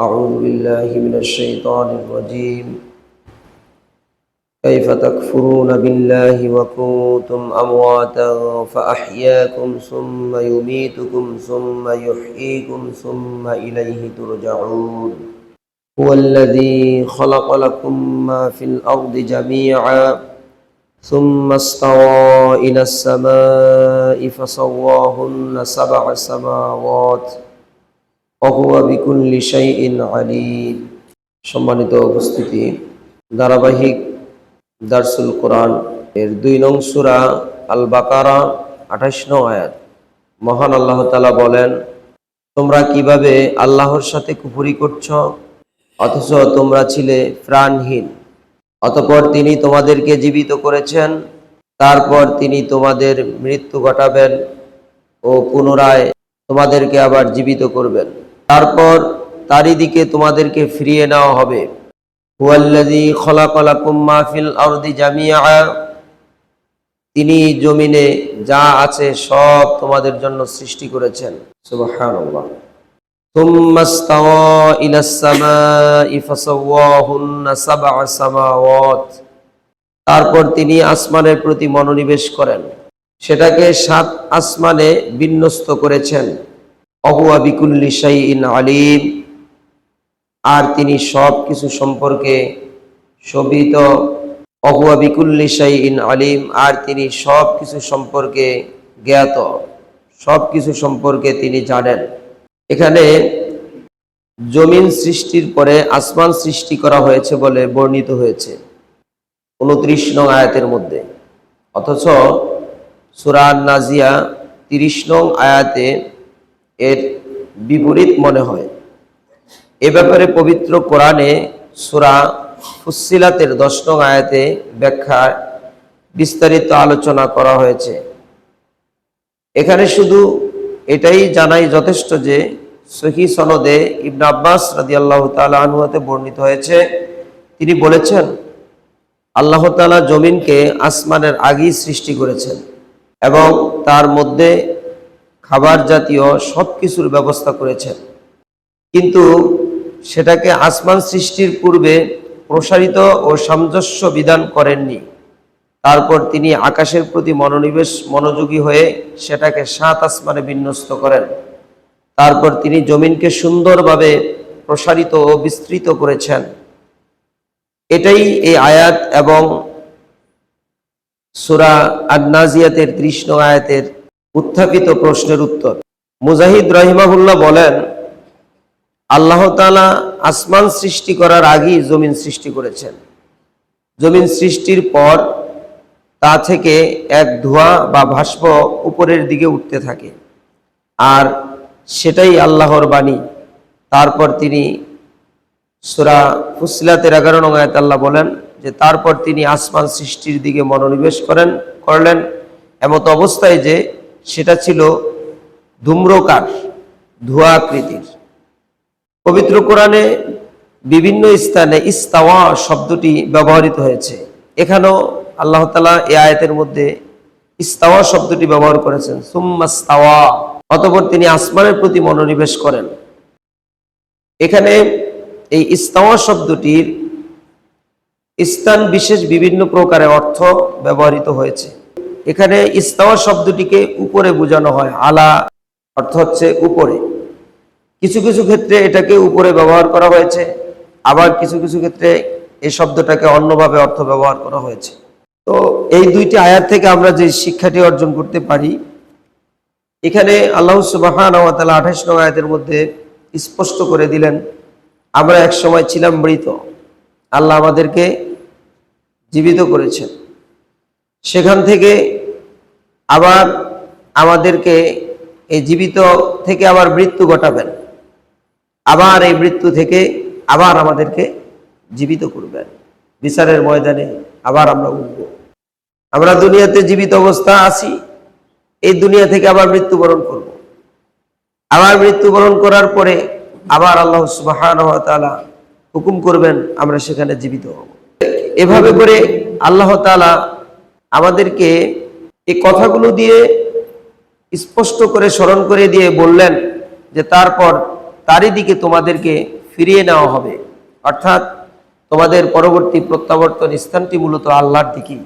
أعوذ بالله من الشيطان الرجيم. كيف تكفرون بالله وكنتم أمواتا فأحياكم ثم يميتكم ثم يحييكم ثم إليه ترجعون. هو الذي خلق لكم ما في الأرض جميعا ثم استوى إلى السماء فصواهن سبع سماوات. সম্মানিত উপস্থিতি, ধারাবাহিক দারসুল কোরআন এর দুই নং সূরা আল বাকারা আঠাশ নং আয়াত। মহান আল্লাহ তালা বলেন, তোমরা কীভাবে আল্লাহর সাথে কুফরি করছ? অথচ তোমরা ছিলে প্রাণহীন। অতপর তিনি তোমাদেরকে জীবিত করেছেন। তারপর তিনি তোমাদের মৃত্যু ঘটাবেন ও পুনরায় তোমাদেরকে আবার জীবিত করবেন। তারপর তারই দিকে তোমাদেরকে ফিরিয়ে নেওয়া হবে। তিনি জমিনে যা আছে সব তোমাদের জন্য সৃষ্টি করেছেন। তারপর তিনি আসমানের প্রতি মনোনিবেশ করেন। সেটাকে সাত আসমানে বিন্যস্ত করেছেন। আলিম। আর তিনি সব কিছু সম্পর্কে শোভিত। অহুয়া বিকুল্লি আলিম। আর তিনি সব কিছু সম্পর্কে জ্ঞাত। সব কিছু সম্পর্কে তিনি জানেন। এখানে জমিন সৃষ্টির পরে আসমান সৃষ্টি করা হয়েছে বলে বর্ণিত হয়েছে। উনত্রিশ নং আয়াতের মধ্যে। অথচ সুরান নাজিয়া তিরিশ নং আয়াতে এর বিপরীত মনে হয়। এ ব্যাপারে পবিত্র কোরআনে সুরা ফুসিলাতের দশ নং আয়াতে ব্যাখ্যা বিস্তারিত আলোচনা করা হয়েছে। এখানে শুধু এটাই জানাই যথেষ্ট যে সহি সনদে ইবন আব্বাস রাজি আল্লাহ তালুয়াতে বর্ণিত হয়েছে। তিনি বলেছেন, আল্লাহ তালা জমিনকে আসমানের আগেই সৃষ্টি করেছেন এবং তার মধ্যে খাবার জাতীয় সব কিছুর ব্যবস্থা করেছেন। কিন্তু সেটাকে আসমান সৃষ্টির পূর্বে প্রসারিত ও সামঞ্জস্য বিধান করেননি। তারপর তিনি আকাশের প্রতি মনোনিবেশ, মনোযোগী হয়ে সেটাকে সাত আসমানে বিন্যস্ত করেন। তারপর তিনি জমিনকে সুন্দরভাবে প্রসারিত ও বিস্তৃত করেছেন। এটাই এই আয়াত এবং সুরা আদনাজিয়াতের তৃষ্ণ আয়াতের উত্থাপিত প্রশ্নের উত্তর। মুজাহিদ রহিমাহুল্লাহ বলেন, আল্লাহ তালা আসমান সৃষ্টি করার আগেই জমিন সৃষ্টি করেছেন। জমিন সৃষ্টির পর তা থেকে এক ধোঁয়া বা ভাস্প উপরের দিকে উঠতে থাকে। আর সেটাই আল্লাহর বাণী। তারপর তিনি সুরা ফুসিলাতের এগারো নং আয়াত আল্লাহ বলেন যে, তারপর তিনি আসমান সৃষ্টির দিকে মনোনিবেশ করেন, করলেন। এমত অবস্থায় যে সেটা ছিল ধূম্রকার ধোঁয়া আকৃতির পবিত্র কোরআনে বিভিন্ন স্থানে ইস্তাওয়া শব্দটি ব্যবহৃত হয়েছে। এখানেও আল্লাহ তালা এ আয়াতের মধ্যে ইস্তাওয়া শব্দটি ব্যবহার করেছেন সুম্মাস্তাওয়া অতপর তিনি আসমানের প্রতি মনোনিবেশ করেন। এখানে এই ইস্তাওয়া শব্দটির স্থান বিশেষ বিভিন্ন প্রকারে অর্থ ব্যবহৃত হয়েছে। এখানে ইস্তাওয়া শব্দটিকে উপরে বোঝানো হয়, আলা অর্থ হচ্ছে উপরে। কিছু কিছু ক্ষেত্রে এটাকে উপরে ব্যবহার করা হয়েছে, আবার কিছু কিছু ক্ষেত্রে এই শব্দটাকে অন্যভাবে অর্থ ব্যবহার করা হয়েছে। তো এই দুইটি আয়াত থেকে আমরা যে শিক্ষাটি অর্জন করতে পারি, এখানে আল্লাহ সুবাহান আঠাশ নং আয়াতের মধ্যে স্পষ্ট করে দিলেন, আমরা এক সময় ছিলাম মৃত, আল্লাহ আমাদেরকে জীবিত করেছেন। সেখান থেকে আবার আমাদেরকে এই জীবিত থেকে আবার মৃত্যু ঘটাবেন। আবার এই মৃত্যু থেকে আবার আমাদেরকে জীবিত করবেন। বিচারের ময়দানে আবার আমরা উঠব। আমরা দুনিয়াতে জীবিত অবস্থা আছি। এই দুনিয়া থেকে আবার মৃত্যুবরণ করব। আবার মৃত্যুবরণ করার পরে আবার আল্লাহ সুবাহান হুকুম করবেন, আমরা সেখানে জীবিত হব। এভাবে করে আল্লাহ তাআলা আমাদেরকে এই কথাগুলো দিয়ে স্পষ্ট করে স্মরণ করে দিয়ে বললেন যে তারপর তারই দিকে তোমাদেরকে ফিরিয়ে নেওয়া হবে। অর্থাৎ তোমাদের পরবর্তী প্রত্যাবর্তন স্থানটি মূলত আল্লাহর দিকেই।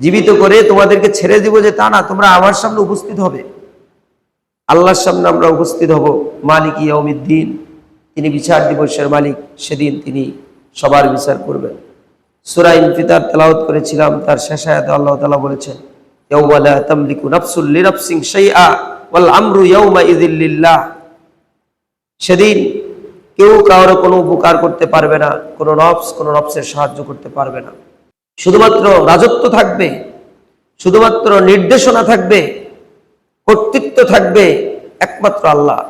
জীবিত করে তোমাদেরকে ছেড়ে দিব যে তা না, তোমরা আমার সামনে উপস্থিত হবে। আল্লাহর সামনে আমরা উপস্থিত হব মালিক ইয়াউমিদ্দিন। তিনি বিচার দিবসের মালিক, সেদিন তিনি সবার বিচার করবেন। সুরা ইনফিতার তেলাওয়াত করেছিলাম, তার শেষ আয়াতে আল্লাহ তাআলা বলেছেন আমরু সেদিন কেউ কারও কোনো উপকার করতে পারবে না, কোনো নফস, কোনো নফসের সাহায্য করতে পারবে না। শুধুমাত্র রাজত্ব থাকবে, শুধুমাত্র নির্দেশনা থাকবে, কর্তৃত্ব থাকবে একমাত্র আল্লাহ।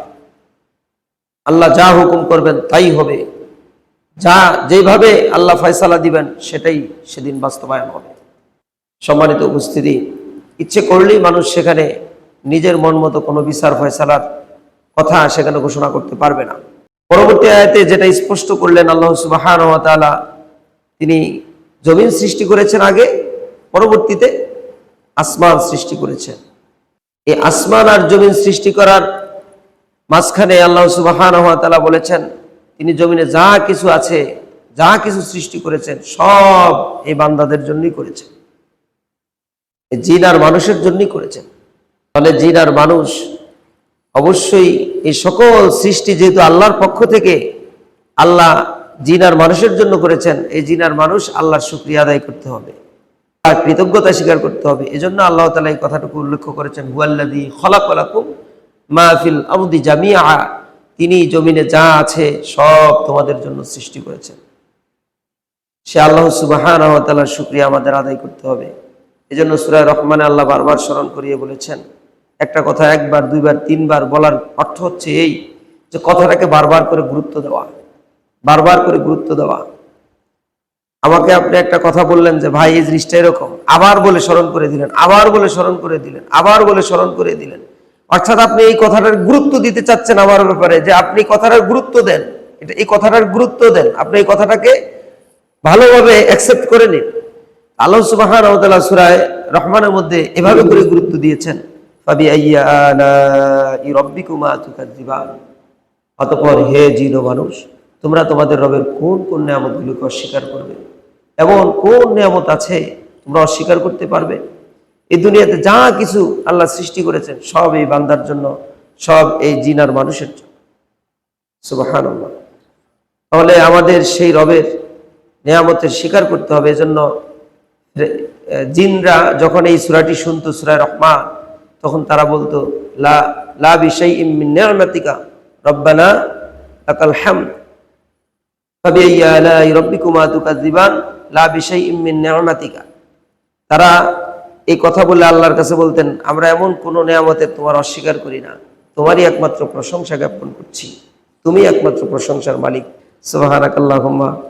আল্লাহ যা হুকুম করবেন তাই হবে। যা যেভাবে আল্লাহ ফয়সালা দিবেন, সেটাই সেদিন বাস্তবায়ন হবে। সম্মানিত উপস্থিতি ইচ্ছে করলেই মানুষ সেখানে নিজের মন মতো কোনো বিচার, ফয়সালার কথা সেখানে ঘোষণা করতে পারবে না। পরবর্তী আয়াতে যেটা স্পষ্ট করলেন, আল্লাহ সুবাহান তাআলা তিনি জমিন সৃষ্টি করেছেন আগে, পরবর্তীতে আসমান সৃষ্টি করেছেন। এই আসমান আর জমিন সৃষ্টি করার মাঝখানে আল্লাহ সুবাহান তাআলা বলেছেন, তিনি জমিনে যা কিছু আছে, যা কিছু সৃষ্টি করেছেন, সব এই বান্দাদের জন্যই করেছেন। জিন আর মানুষের জন্যই করেছেন। ফলে জিন আর মানুষ অবশ্যই এই সকল সৃষ্টি যেহেতু আল্লাহর পক্ষ থেকে আল্লাহ জিন আর মানুষের জন্য করেছেন, এই জিন আর মানুষ আল্লাহর শুক্রিয়া আদায় করতে হবে। তার কৃতজ্ঞতা স্বীকার করতে হবে। এজন্য আল্লাহ তালা এই কথাটুকু উল্লেখ করেছেন হুয়াল্লাদি খলাকলাকুম মাহফিল আমদি জামিয়া তিনি জমিনে যা আছে সব তোমাদের জন্য সৃষ্টি করেছেন। সে আল্লাহ তালার শুক্রিয়া আমাদের আদায় করতে হবে। এজন্য সুরায় রহমানে আল্লাহ বারবার স্মরণ করিয়ে বলেছেন, একটা কথা একবার, দুইবার, তিনবার বলার অর্থ হচ্ছে এই যে কথাটাকে বারবার করে গুরুত্ব দেওয়া, বারবার করে গুরুত্ব দেওয়া। আমাকে আপনি একটা কথা বললেন যে, ভাই, এই জিনিসটা এরকম। আবার বলে স্মরণ করে দিলেন, আবার বলে স্মরণ করে দিলেন, আবার বলে স্মরণ করে দিলেন। অর্থাৎ আপনি এই কথাটার গুরুত্ব দিতে চাচ্ছেন আমার ব্যাপারে, যে আপনি কথাটার গুরুত্ব দেন। এটা, এই কথাটার গুরুত্ব দেন। আপনি এই কথাটাকে ভালোভাবে অ্যাকসেপ্ট করে নিন। আল্লাহ সুবাহ সুরায় রহমানের মধ্যে এভাবে করে গুরুত্ব দিয়েছেন অতঃপর হে জিন মানুষ, তোমরা তোমাদের রবের কোন কোন নিয়ামতগুলোকে অস্বীকার করবে? এমন কোন নিয়ামত আছে তোমরা অস্বীকার করতে পারবে? এই দুনিয়াতে যা কিছু আল্লাহ সৃষ্টি করেছেন, সব এই বান্দার জন্য, সব এই জিনার মানুষের জন্য। সুবাহান তাহলে আমাদের সেই রবের নিয়ামতের স্বীকার করতে হবে, এজন্য জিনরা যখন এই সুরাটি শুনতো সুরায় রহমান, তখন তারা বলতো, লা লা ইমিন রব্বানা নি'মাতিকা। তারা এই কথা বলে আল্লাহর কাছে বলতেন, আমরা এমন কোন নিয়ামতের তোমার অস্বীকার করি না। তোমারই একমাত্র প্রশংসা জ্ঞাপন করছি। তুমি একমাত্র প্রশংসার মালিক। সুবহানাকাল্লাহুম্মা।